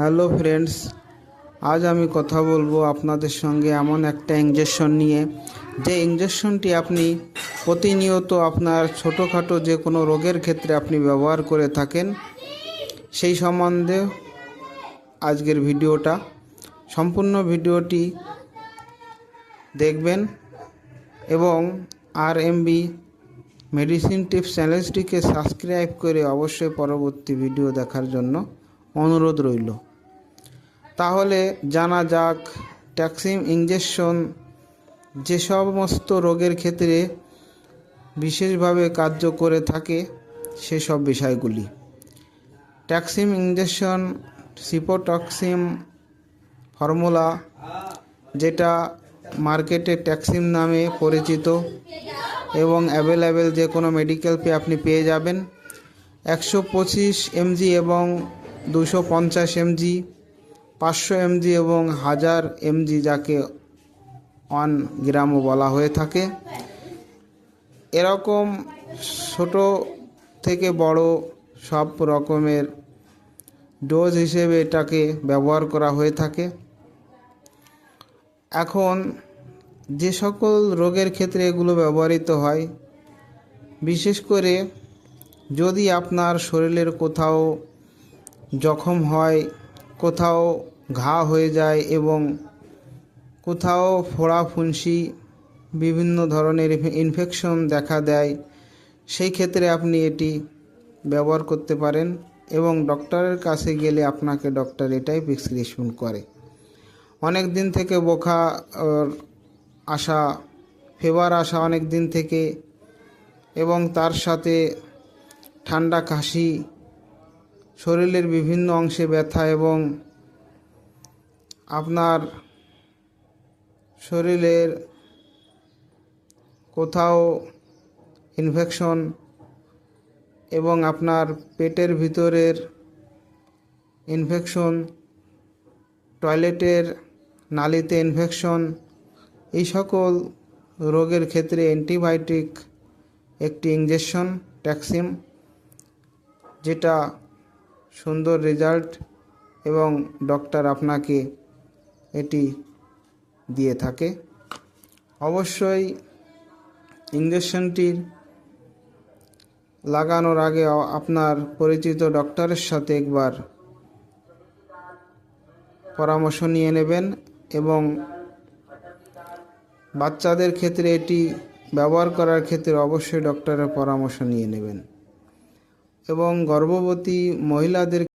Hello friends, আজ আমি কথা বলব আপনাদের সঙ্গে এমন একটা ইঞ্জেকশন নিয়ে। যে ইঞ্জেকশনটি আপনি প্রতিনিয়ত আপনার ছোটোখাটো যে কোনো রোগের ক্ষেত্রে আপনি ব্যবহার করে থাকেন, সেই সম্বন্ধে আজকের ভিডিওটা। সম্পূর্ণ ভিডিওটি দেখবেন এবং আর এমবি মেডিসিন টিপস চ্যানেলটিকে সাবস্ক্রাইব করে অবশ্যই পরবর্তী ভিডিও দেখার জন্য অনুরোধ রইল। তাহলে জানা যাক, ট্যাক্সিম ইঞ্জেকশন যে সমস্ত রোগের ক্ষেত্রে বিশেষভাবে কার্য করে থাকে সেসব বিষয়গুলি। ট্যাক্সিম ইঞ্জেকশন সিপোটক্সিম ফর্মুলা, যেটা মার্কেটে ট্যাক্সিম নামে পরিচিত এবং অ্যাভেলেবেল যে কোনো মেডিকেল পে আপনি পেয়ে যাবেন। একশো পঁচিশ এমজি এবং দুশো পঞ্চাশ এমজি পাঁচশো এমজি এবং হাজার এমজি যাকে ওয়ান গ্রামও বলা হয়ে থাকে। এরকম ছোট থেকে বড় সব রকমের ডোজ হিসেবে এটাকে ব্যবহার করা হয়ে থাকে। এখন যে সকল রোগের ক্ষেত্রে এগুলো ব্যবহৃত হয়, বিশেষ করে যদি আপনার শরীরের কোথাও জখম হয় কোথাও ঘা হয়ে যায় এবং কোথাও ফোড়া ফুন্সি বিভিন্ন ধরনের ইনফেকশন দেখা দেয়, সেই ক্ষেত্রে আপনি এটি ব্যবহার করতে পারেন এবং ডক্টরের কাছে গেলে আপনাকে ডক্টর এটাই প্রেসক্রিপশন করে। অনেক দিন থেকে বোখা আসা ফেভার আসা অনেক দিন থেকে এবং তার সাথে ঠান্ডা কাশি শরীরের বিভিন্ন অংশে ব্যথা এবং আপনার শরীরের কোথাও ইনফেকশন এবং আপনার পেটের ভিতরের ইনফেকশন টয়লেটের নালিতে ইনফেকশন এই সকল রোগের ক্ষেত্রে অ্যান্টিবায়োটিক একটি ইঞ্জেকশন ট্যাক্সিম যেটা সুন্দর রেজাল্ট এবং ডক্টর আপনাকে এটি দিয়ে থাকে। অবশ্যই ইঞ্জেকশনটির লাগানোর আগে আপনার পরিচিত ডক্টরের সাথে একবার পরামর্শ নিয়ে নেবেন এবং বাচ্চাদের ক্ষেত্রে এটি ব্যবহার করার ক্ষেত্রে অবশ্যই ডক্টরের পরামর্শ নিয়ে নেবেন। এবং গর্ভবতী মহিলাদের